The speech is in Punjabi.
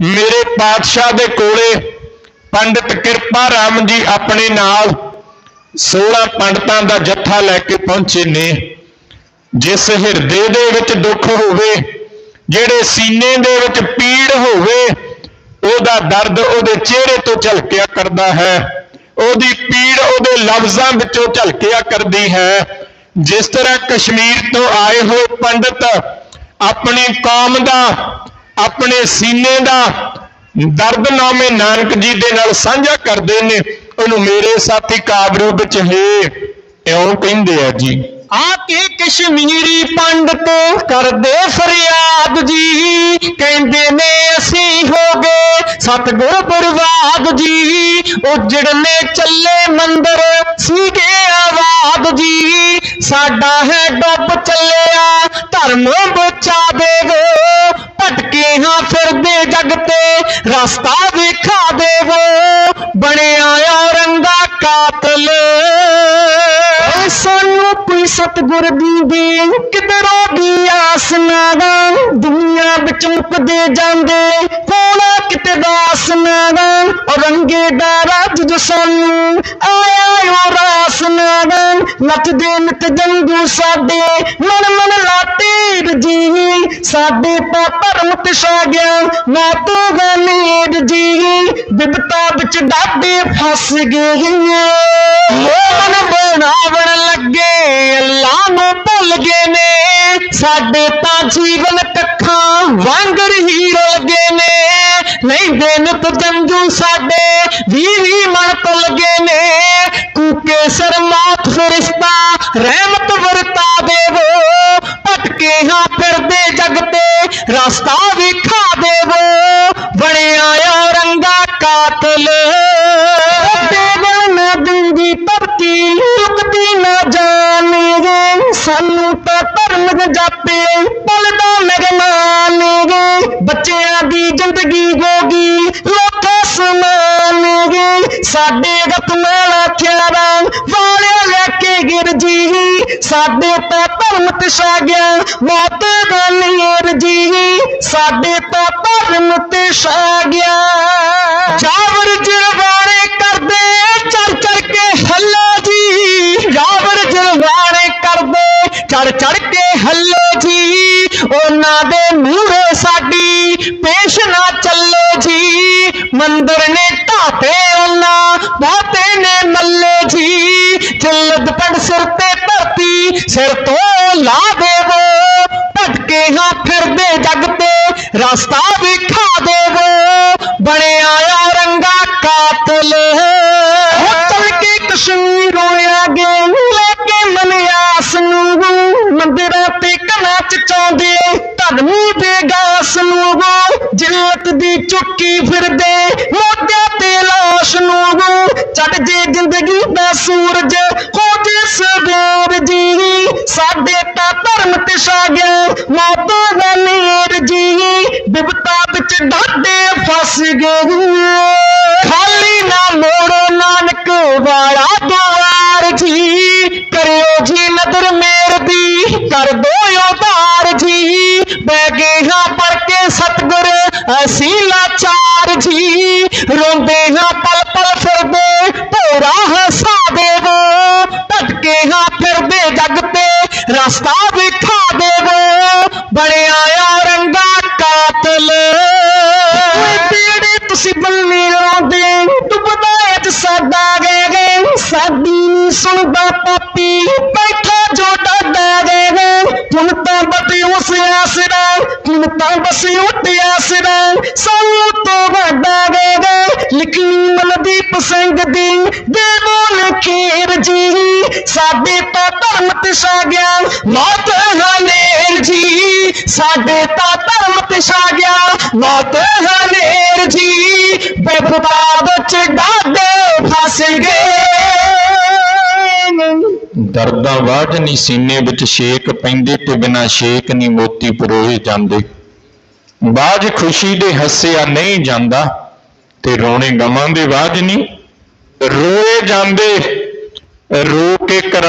ਮੇਰੇ ਪਾਤਸ਼ਾਹ ਦੇ ਕੋਲੇ ਪੰਡਿਤ ਕਿਰਪਾ ਰਾਮ ਜੀ ਆਪਣੇ ਨਾਲ 16 ਪੰਡਤਾਂ ਦਾ ਜੱਥਾ ਲੈ ਕੇ ਪਹੁੰਚੇ ਨੇ, ਜਿਸ ਹਿਰਦੇ ਦੇ ਵਿੱਚ ਦੁੱਖ ਹੋਵੇ, ਜਿਹੜੇ ਸੀਨੇ ਦੇ ਵਿੱਚ ਪੀੜ ਹੋਵੇ, ਉਹਦਾ ਦਰਦ ਉਹਦੇ ਚਿਹਰੇ ਤੋਂ ਝਲਕਿਆ ਕਰਦਾ ਹੈ। ਉਹਦੀ ਪੀੜ ਉਹਦੇ ਲਫ਼ਜ਼ਾਂ ਵਿੱਚੋਂ ਝਲਕਿਆ ਕਰਦੀ ਹੈ। ਜਿਸ ਤਰ੍ਹਾਂ ਕਸ਼ਮੀਰ ਤੋਂ ਆਏ ਹੋਏ ਪੰਡਤ ਆਪਣੀ ਕੌਮ ਦਾ ਆਪਣੇ ਸੀਨੇ ਦਾ ਦਰਦਨਾਮੇ ਨਾਨਕ ਜੀ ਦੇ ਨਾਲ ਸਾਂਝਾ ਕਰਦੇ ਨੇ, ਉਹਨੂੰ ਮੇਰੇ ਸਾਥੀ ਕਾਬਰੂ ਵਿੱਚ ਹੈ ਇਉਂ ਕਹਿੰਦੇ ਆ ਜੀ। ਆ ਕੇ ਕਸ਼ਮੀਰੀ ਪੰਡਤ ਕਰਦੇ ਫਰਿਆਦ ਜੀ, ਕਹਿੰਦੇ ਨੇ ਅਸੀਂ ਹੋ ਗਏ ਸਤਿਗੁਰ ਬਰਬਾਦ ਜੀ ਉਜੜਨੇ ਚੱਲੇ ਮੰਦਰ ਸੀਗੇ ਆਵਾਦ ਜੀ, ਸਾਡਾ ਹੈ ਡੁੱਬ ਚੱਲਿਆ, ਧਰਮ ਬਚਾ ਦੇਵੋ ਭਟਕੇ ਹਾਂ ਫਿਰਦੇ ਜਗ ਤੇ, ਰਸਤਾ ਵਿਖਾ ਦੇਵੋ, ਬਣਿਆ ਔਰੰਗਾ ਕਾਤਲ। ਸਾਨੂੰ ਕੋਈ ਸਤਗੁਰ ਦੀ ਦੇ ਕਿਧਰੋਂ ਦੀ ਆਸ ਨਾ ਦਾ ਦੁਨੀਆ ਵਿੱਚ ਮੁੱਕਦੇ ਜਾਂਦੇ, ਕੋਲ ਕਿਤੇ ਦਾਸ ਨਾ ਦਾ ਔਰੰਗੇ ਦਾ ਰਾਜ ਜੋ ਸਾਨੂੰ। ਆਇਆ ਓ ਰਾਸ ਨਾ ਨੱਚਦੇ ਨਿਤ ਜੰਗੂ ਸਾਡੇ। ਮਨ ਮਨ ਲਾਟੇ ਰਜੀ, ਸਾਡੇ ਪਾ ਧਰਮ ਤਿਸ਼ਾ ਗਿਆ। ਨਾ ਤੂੰ ਗਨੀਰ ਜੀ, ਬਿਪਤਾ ਵਿੱਚ ਡਾਡੇ ਫਸ ਗਏ ਮਨ ਬਣਾਵਣ ਲੱਗੇ ਅੱਲਾ ਨੂੰ ਭੁੱਲ ਗਏ ਨੇ। ਸਾਡੇ ਤਾਂ ਜੀਵਨ ਕੱਖਾਂ ਵਾਂਗਰ ਹੀ ਰੁਲ ਨੇ। ਲੈਂਦੇ ਨਿਤ ਜੰਜੂ ਸਾਡੇ ਵੀ ਵੀ ਮਨ ਤੁਲ ਗਏ ਨੇ। ਕੂਕੇ ਸਰਮਾਤ ਫਰਿਸ਼ਤਾ ਰਹਿਮਤ ਵਰਤਾ ਦੇਵੋ। ਭਟਕੇ ਹਾਂ ਫਿਰਦੇ ਜਗ ਤੇ, ਰਸਤਾ ਵਿਖਾ ਜਾਪੇ ਪਲਦਾ ਮਗਨਾਨਗੇ ਬੱਚਿਆਂ ਦੀ ਜ਼ਿੰਦਗੀ ਗੋਗੀ ਲੋਕਾਂ ਸਮਾਨਗੇ। ਸਾਡੇ ਗਤਨਾਲਾ ਖਿਆਰਾਂ ਵਾਲਿਆਂ ਲੈ ਕੇ ਗਿਰ ਜੀ। ਸਾਡੇ ਤਾਂ ਧਰਮ ਤਿਸ਼ਾ ਗਿਆ, ਮੌਤ ਦਾ ਨੀਰ ਜੀ। ਸਾਡੇ ਤਾਂ ਧਰਮ ਤਿਸ਼ਾ ਗਿਆ। ਜਾਵਰ ਜਰਵਾਣੇ ਕਰਦੇ, ਚੜ ਚੜ ਕੇ ਹੱਲਾ ਜੀ। ਜਾਵਰ ਜਰਵਾਣੇ ਕਰਦੇ, ਚੜ ਚੜ ਕੇ ਹੱਲੋ ਜੀ, ਉਹਨਾਂ ਦੇ ਮੂਹਰੇ ਸਾਡੀ ਪੇਸ਼ ਨਾ ਚੱਲੋ ਜੀ। ਮੰਦਰ ਨੇ ਢਾਤੇ ਉਹਨਾਂ, ਬਾਤੇ ਨੇ ਮੱਲੇ ਜੀ। ਚੱਲਦ ਪੜ ਸਿਰ ਤੇ ਧਰਤੀ, ਸਿਰ ਤੋਂ ਲਾ ਦੇਵੋ। ਭਟਕੇ ਹਾਂ ਫਿਰਦੇ ਜਗ ਤੇ, ਰਸਤਾ ਵਿਖਾ ਦੇਵੋ। ਬਣਿਆ ਧਰਮੀ ਦੇ ਗਾਸ ਨੂੰ ਜਿੱਤ ਦੀ ਚੁੱਕੀ ਫਿਰਦੇ ਮੋਢਿਆਂ ਤੇ ਲਾਸ਼ ਨੂੰ ਚੜ ਜੇ ਜ਼ਿੰਦਗੀ ਦਾ ਸੂਰਜ, ਹੋ ਜੇ ਸਵੇਰ ਜੀ। ਸਾਡੇ ਤਾਂ ਧਰਮ ਤੇ ਛਾ ਗਿਆ, ਮੌਤ ਦਾ ਨੀਰ ਜੀ। ਬਿਪਤਾ ਵਿੱਚ ਡਾਡੇ ਫਸ ਗਏ। ਖਾਲੀ ਨਾ ਮੋੜੋ ਨਾਨਕ ਵਾਲਾ ਕਰ ਦੋ ਉਤਾਰ ਜੀ। ਬਹਿ ਗਏ ਹਾਂ ਪੜ ਕੇ ਸਤਗੁਰ, ਅਸੀਂ ਲਾਚਾਰ ਜੀ। ਰੋਂਦੇ ਹਾਂ ਪਲ ਪਲ ਫਿਰਦੇ, ਭੋਰਾ ਹਸਾ ਦੇਵੋ। ਭਟਕੇ ਹਾਂ ਫਿਰਦੇ ਜਗ ਤੇ, ਰਸਤਾ ਵਿਖਾ ਦੇਵੋ। ਬਣਿਆ ਔਰੰਗਾ ਕਾਤਲ। ਓਏ ਪੀੜੇ ਤੁਸੀਂ ਬੰਨੇ ਲਾਉਂਦੇ, ਡੁੱਬਦਾ ਅੱਜ ਸਾਡਾ ਗਏ ਗਏ ਸਾਡੀ ਨੀ ਸੁਣਦਾ ਪਾਪੀ, ਬੈਠਾ ਜੋ ਡਾਡਾ ਗਏ ਗਏ ਤਾਂ ਬਤੇ ਉਸ ਆਸਰਾ ਹੁਣ ਤਾਂ ਬਸ ਉੱਠ ਆਸਰਾ ਸਾਨੂੰ ਤੋਂ ਵੱਡਾ ਗਏ ਲਿਖਣੀ ਮਨਦੀਪ ਸਿੰਘ ਦੀ ਦੇ ਬੋਲ ਜੀ ਸਾਡੇ ਤਾਂ ਧਰਮ ਤਿਸ਼ਾ ਗਿਆ, ਮੌਤ ਹਨੇਰ ਜੀ ਸਾਡੇ ਤਾਂ ਧਰਮ ਤਿਸ਼ਾ ਗਿਆ, ਮੌਤ ਹਨੇਰ ਜੀ ਬੇਫਤਾਬ ਚ ਡਾਡੇ ਫਸ ਗਏ। ਦਰਦਾਂ ਵਾਜ ਨਹੀਂ ਸੀਨੇ ਵਿੱਚ ਛੇਕ ਪੈਂਦੇ ਤੇ ਬਿਨਾ ਛੇਕ ਨਹੀਂ ਮੋਤੀ ਪਰੋਏ ਜਾਂਦੇ। ਬਾਜ ਖੁਸ਼ੀ ਦੇ ਹੱਸਿਆ ਨਹੀਂ ਜਾਂਦਾ ਤੇ ਰੋਣੇ ਗਮਾਂ ਦੇ ਬਾਜ ਨਹੀਂ ਰੋਏ ਜਾਂਦੇ, ਰੋ ਕੇ ਕਰ